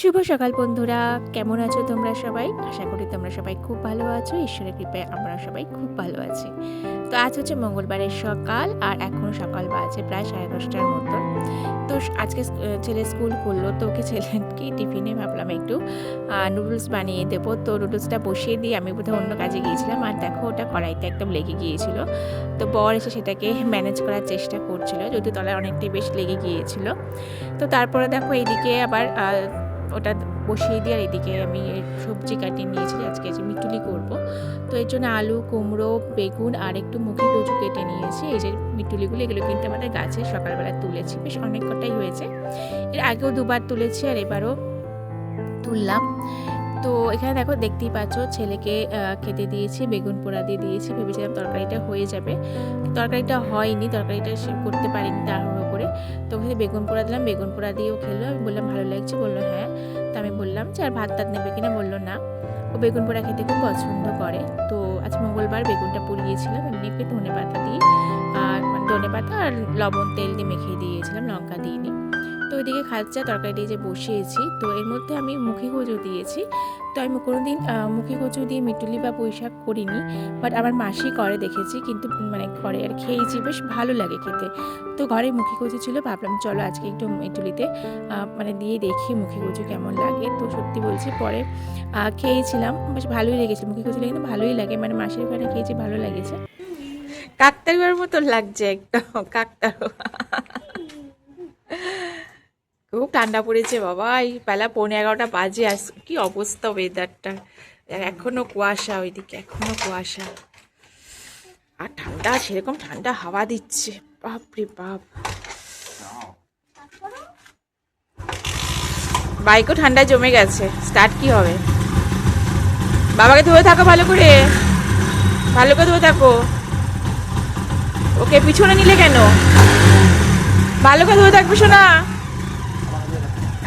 শুভ সকাল বন্ধুরা। কেমন আছো তোমরা সবাই? আশা করি তোমরা সবাই খুব ভালো আছো। ঈশ্বরের কৃপায় আমরা সবাই খুব ভালো আছি। তো আজ হচ্ছে মঙ্গলবারের সকাল আর এখনও সকাল বাজে প্রায় সাড়ে দশটার মতো তো আজকে ছেলে স্কুল করল তো ওকে ছেলেকে টিফিনে ভাবলাম একটু নুডলস বানিয়ে দেবো। তো নুডলসটা বসিয়ে দিয়ে আমি বোধহয় অন্য কাজে গিয়েছিলাম। আর দেখো ওটা কড়াইতে একদম লেগে গিয়েছিল। তো বর এসে সেটাকে ম্যানেজ করার চেষ্টা করছিল, যদিও তলায় অনেকটাই বেশ লেগে গিয়েছিল। তো তারপরে দেখো এইদিকে আবার ওটা বসিয়ে দিয়ে আর এদিকে আমি সবজি কাটিয়ে নিয়েছি, আজকে যে মিটুলি করব। তো এর জন্য আলু, কুমড়ো, বেগুন আর একটু মুখি কচু কেটে নিয়েছি। এই যে মিটুলিগুলো, এগুলো কিন্তু আমাদের গাছে সকালবেলা তুলেছি। বেশ অনেক কটাই হয়েছে। এর আগেও দুবার তুলেছি আর এবারও তুললাম। তো এখানে দেখো, দেখতেই পাচ্ছ ছেলেকে খেতে দিয়েছি, বেগুন পোড়া দিয়ে দিয়েছি। ভেবেছিলাম তরকারিটা হয়ে যাবে। তরকারিটা হয়নি, তরকারিটা করতে পারিনি তাড়াহুড়ো করে তো ওখানে বেগুন পোড়া দিলাম, বেগুন পোড়া দিয়েও খেলো। আমি বললাম, ভালো লাগছে? বলল হ্যাঁ। তো আমি বললাম যে, আর ভাত টাত নেবে কিনা? বলল, না। ও বেগুন পোড়া খেতে খুব পছন্দ করে। তো আজ মঙ্গলবার বেগুনটা পুড়িয়েছিলাম, এমনি একটু ধনে পাতা দিয়ে আর মানে ধনে পাতা আর লবণ তেল দিয়ে মেখে দিয়েছিলাম, লঙ্কা দিইনি। তো ওইদিকে খাচ্চা তরকারি দিয়ে যে বসিয়েছি, তো এর মধ্যে আমি মুখে কচু দিয়েছি। তো আমি কোনো দিন মুখি কচু দিয়ে মিটুলি বা পুঁইশাক করিনি বাট আমার মাসি করে দেখেছি, কিন্তু মানে ঘরে আর খেয়েছি, বেশ ভালো লাগে খেতে। তো ঘরে মুখে কচু ছিল, ভাবলাম চলো আজকে একটু মিটুলিতে মানে দিয়ে দেখি মুখে কচু কেমন লাগে। তো সত্যি বলছি, পরে খেয়েছিলাম, বেশ ভালোই লেগেছে মুখে কচুটা কিন্তু ভালোই লাগে মানে মাসির ওখানে খেয়েছি, ভালো লেগেছে। কাকতারুয়ার মতো লাগছে একদম, কাকতারুয়া। খুব ঠান্ডা পড়েছে বাবা। এই বেলা পৌনে এগারোটা বাজে আস কি অবস্থা ওয়েদারটা এখনও কুয়াশা ওইদিকে, এখনও কুয়াশা। আর ঠান্ডা, সেরকম ঠান্ডা হাওয়া দিচ্ছে। বাপরে বাপ। বাইকও ঠান্ডা জমে গেছে। স্টার্ট কি হবে? বাবাকে ধরে থাকো ভালো করে। ভালো করে ধরে থাকো। ওকে পিছনে নিলে কেন? ভালো করে ধরে থাকবে শোনা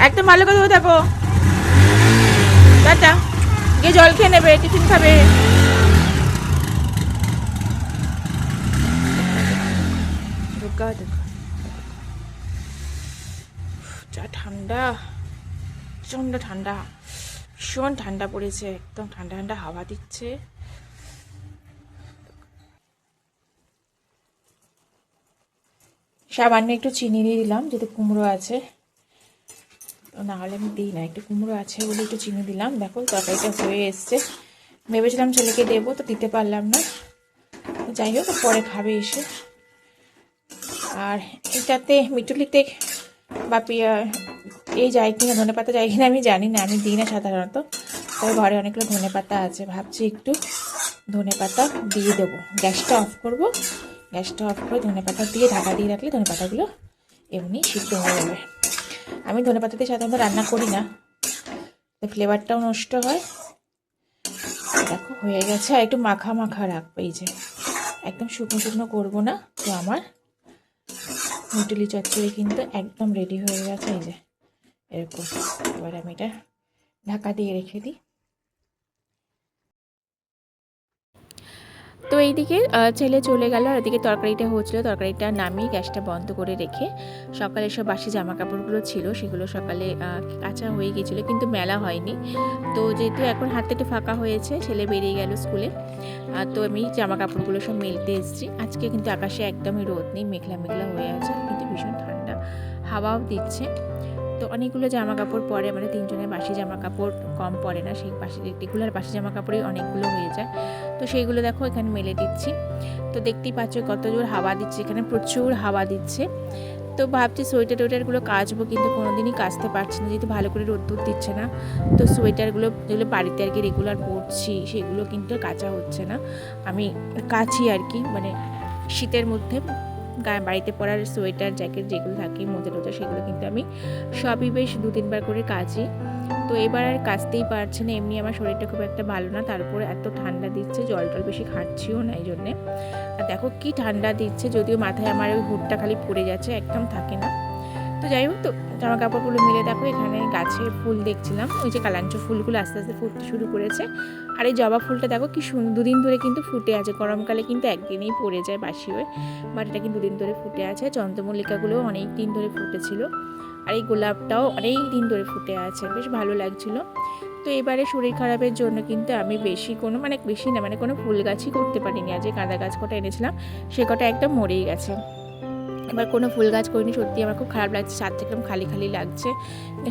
একদম ভালো করে ধরে থাকো টাটা। গিয়ে জল খেয়ে নেবে, টিফিন খাবে। যা ঠান্ডা, প্রচণ্ড ঠান্ডা, ভীষণ ঠান্ডা পড়েছে, একদম ঠান্ডা ঠান্ডা হাওয়া দিচ্ছে। সামান্য একটু চিনি দিয়ে দিলাম, যেহেতু কুমড়ো আছে। না হলে আমি দিই না। একটু কুমড়ো আছে বলে একটু চিনি দিলাম। দেখো, তরকারিটা হয়ে এসছে। ভেবেছিলাম ছেলেকে দেবো, তো দিতে পারলাম না। যাই হোক, পরে খাবে এসে। আর এটাতে মিটুলিতে বা পিয়া- এই যায় কিনা, ধনে পাতা যায় কিনা আমি জানি না, আমি দিই না সাধারণত। তবে ঘরে অনেকগুলো ধনে পাতা আছে। ভাবছি একটু ধনে পাতা দিয়ে দেবো। গ্যাসটা অফ করব। গ্যাসটা অফ করে ধনে পাতা দিয়ে ঢাকা দিয়ে রাখলে ধনে পাতাগুলো এমনি সিদ্ধ হয়ে যাবে। আমি ধনে পাতাতে সাধারণত রান্না করি না। ফ্লেভারটাও নষ্ট হয়। দেখো, হয়ে গেছে। আর একটু মাখা মাখা রাখব, এই যে। একদম শুকনো শুকনো করব না, তো আমার। নুটুলি চচ্চড়ি কিন্তু একদম রেডি হয়ে গেছে, এই যে। এরকম। এবার আমি এটা ঢাকা দিয়ে রেখে দিই। তো এইদিকে ছেলে চলে গেল আর এদিকে তরকারিটা হচ্ছিল। তরকারিটা নামিয়ে গ্যাসটা বন্ধ করে রেখে সকালে সব বাসি জামা কাপড়গুলো ছিল, সেগুলো সকালে কাঁচা হয়ে গিয়েছিল, কিন্তু মেলা হয়নি। তো যেহেতু এখন হাতে একটু ফাঁকা হয়েছে, ছেলে বেরিয়ে গেল স্কুলে। তো আমি জামা কাপড়গুলো সব মেলতে এসেছি। আজকে কিন্তু আকাশে একদমই রোদ নেই, মেঘলা মেঘলা হয়ে আছে, কিন্তু ভীষণ ঠান্ডা। হাওয়াও দিচ্ছে। তো অনেকগুলো জামা কাপড় পরে আমাদের তিনজনের বাসি জামা কাপড় কম পরে না, সেই বাসি, রেগুলার বাসি জামা কাপড়ই অনেকগুলো হয়ে যায়। তো সেইগুলো দেখো এখানে মেলে দিচ্ছি। তো দেখতেই পাচ্ছ কত জোর হাওয়া দিচ্ছে, এখানে প্রচুর হাওয়া দিচ্ছে। তো ভাবছি সোয়েটার টোয়েটারগুলো কাচবো, কিন্তু কোনোদিনই কাচতে পারছি না, যেহেতু ভালো করে রোদ্দুর দিচ্ছে না। তো সোয়েটারগুলো যেগুলো বাড়িতে আর কি রেগুলার পরছি, সেগুলো কিন্তু কাচা হচ্ছে না। আমি কাচি আর কি মানে শীতের মধ্যে বাড়িতে পরার সোয়েটার, জ্যাকেট যেগুলো থাকে, মোজা টোজা, সেগুলো কিন্তু আমি সবই বেশ দু, তিনবার করে কাচি। তো এবার আর কাচতেই পারছি না, এমনি আমার শরীরটা খুব একটা ভালো না, তারপরে এত ঠান্ডা দিচ্ছে, জল টল বেশি খাচ্ছিও না এই জন্যে। আর দেখো কি ঠান্ডা দিচ্ছে, যদিও মাথায় আমার ওই হুটটা খালি পড়ে যাচ্ছে একদম থাকে না। তো যাই হোক, তো জামা কাপড়গুলো মিলে দেখো, এখানে গাছে ফুল দেখছিলাম। ওই যে কালাঞ্চ ফুলগুলো আস্তে আস্তে ফুটতে শুরু করেছে। আর এই জবা ফুলটা দেখো কি সুন্দর দুদিন ধরে কিন্তু ফুটে আছে। গরমকালে কিন্তু একদিনেই পড়ে যায় বাসি হয়ে, বাট এটা কিন্তু দুদিন ধরে ফুটে আছে। চন্দ্রমল্লিকাগুলো অনেক দিন ধরে ফুটেছিল। আর এই গোলাপটাও অনেক দিন ধরে ফুটে আছে। বেশ ভালো লাগছিল। তো এবারে শরীর খারাপের জন্য কিন্তু আমি বেশি কোনো মানে বেশি না মানে কোনো ফুল গাছই করতে পারিনি। আজ যে গাঁদা গাছ কটা এনেছিলাম, সে কটা একদম মরেই গেছে। এবার কোনো ফুল গাছ করিনি সত্যি আমার খুব খারাপ লাগছে ছাদটা একদম খালি খালি লাগছে।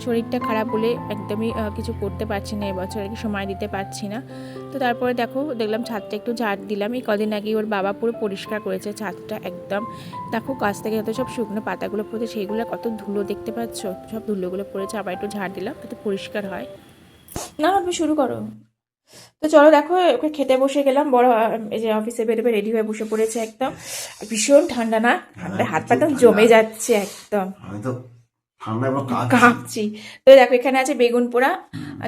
শরীরটা খারাপ বলে একদমই কিছু করতে পারছি না এবছর, আর কি সময় দিতে পারছি না। তো তারপরে দেখো, দেখলাম ছাদটা একটু ঝাড় দিলাম। এই কদিন আগে ওর বাবা পুরো পরিষ্কার করেছে ছাদটা একদম। দেখো গাছ থেকে যত সব শুকনো পাতাগুলো পড়েছে সেইগুলো কত ধুলো দেখতে পাচ্ছ? সব ধুলোগুলো পড়েছে, আবার একটু ঝাড় দিলাম যাতে পরিষ্কার হয়। না, তুমি শুরু করো। তো চলো দেখো ওকে খেতে বসে গেলাম। বড় এই যে অফিসে বেরোবে রেডি হয়ে বসে পড়েছে একদম। ভীষণ ঠান্ডা না? ঠান্ডা হাত পা একদম জমে যাচ্ছে একদম। আমি তো কাঁপছি। তো দেখো এখানে আছে বেগুন পোড়া।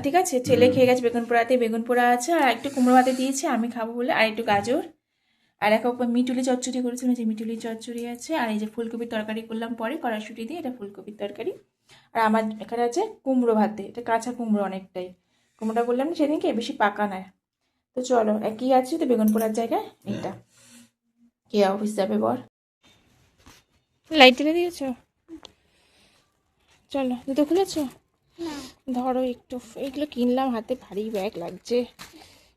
ঠিক আছে? ছেলে খেয়ে গেছে বেগুন পোড়াতে। বেগুন পোড়া আছে আর একটু কুমড়ো ভাতে দিয়েছে আমি খাব বলে আর একটু গাজর। আর এক মিটুলি চচ্চড়ি করেছিলাম যে মিটুলি চচ্চড়ি আছে। আর এই যে ফুলকপির তরকারি করলাম পরে কড়াইশুটি দিয়ে এটা ফুলকপির তরকারি। আর আমার এখানে আছে কুমড়ো ভাতে এটা কাঁচা কুমড়ো অনেকটাই। কুমড়োটা বললাম না সেদিনকে বেশি পাকা নয়। তো চলো একই আছে তো বেগুন পোড়ার জায়গায়? এটা কে অফিস যাবে বর লাইট জ্বেলে দিয়েছ? চলো জুতো খুলেছো? ধরো একটু এগুলো কিনলাম হাতে ভারী ব্যাগ লাগছে।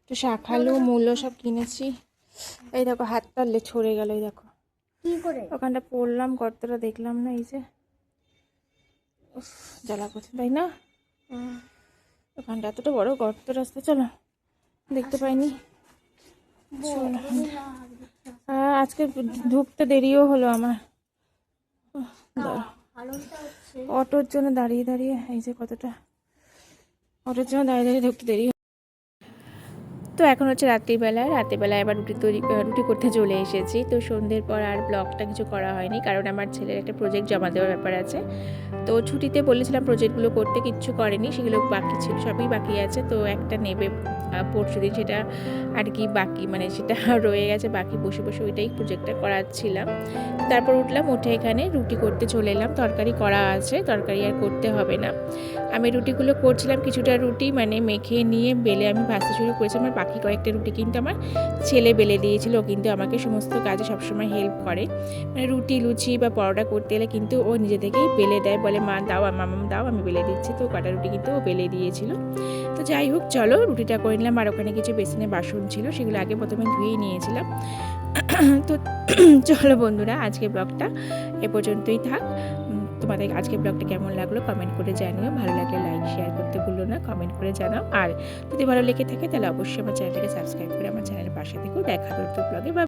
একটু শাখালু মূল্য সব কিনেছি। এই দেখো হাত পারলে ছড়ে গেল এই দেখো। কি করে? ওখানটা পড়লাম গর্তটা দেখলাম না এই যে। উফ, জ্বালা করছে তাই না? ওখানটা এতটা বড় গর্ত রাস্তা চলো। দেখতে পাইনি। চলো। হ্যাঁ আজকে ঢুকতে দেরিও হলো আমার। অটোর জন্য দাঁড়িয়ে দাঁড়িয়ে এই যে কতটা। অটোর জন্য দাঁড়িয়ে দাঁড়িয়ে ঢুকতে দেরি। তো এখন হচ্ছে রাত্রিবেলা রাত্রিবেলা এবার রুটি তৈরি রুটি করতে চলে এসেছি। তো সন্ধ্যের পর আর ব্লগটা কিছু করা হয়নি, কারণ আমার ছেলের একটা প্রজেক্ট জমা দেওয়ার ব্যাপার আছে। তো ছুটিতে বলেছিলাম প্রজেক্টগুলো করতে, কিচ্ছু করেনি, সেগুলো বাকি ছিল, সবই বাকি আছে। তো একটা নেবে পরশু দিন সেটা আর কি বাকি মানে সেটা রয়ে গেছে, বাকি বসে বসে ওইটাই প্রজেক্টটা করাচ্ছিলাম। তারপর উঠলাম, উঠে এখানে রুটি করতে চলে এলাম। তরকারি করা আছে, তরকারি আর করতে হবে না। আমি রুটিগুলো করছিলাম কিছুটা রুটি মানে মেখে নিয়ে বেলে আমি ভাজতে শুরু করেছিলাম আমার বাকি কয়েকটা রুটি কিন্তু আমার ছেলে বেলে দিয়েছিল। কিন্তু আমাকে সমস্ত কাজে সবসময় হেল্প করে। মানে রুটি, লুচি বা পরোটা করতে এলে কিন্তু ও নিজে থেকেই বেলে দেয়। বলে, মা, দাও মামাম দাও, আমি বেলে দিচ্ছি। তো কটা রুটি কিন্তু ও বেলে দিয়েছিল। তো যাই হোক, চলো রুটিটা করে নিলাম আর ওখানে কিছু বেসিনে বাসন ছিল, সেগুলো আগে প্রথমে ধুয়ে নিয়েছিলাম। তো চলো বন্ধুরা আজকে ব্লগটা এ পর্যন্তই থাক। তোমাদের আজকে ব্লগটা কেমন লাগল কমেন্ট করে জানিও। ভালো লাগলে লাইক শেয়ার করতে ভুলো না কমেন্ট করে জানাও। আর যদি ভালো লেগে থাকে, তাহলে অবশ্যই আমার চ্যানেলটাকে সাবস্ক্রাইব করে আমার চ্যানেলের পাশে থেকেও দেখা করতো ব্লগে বা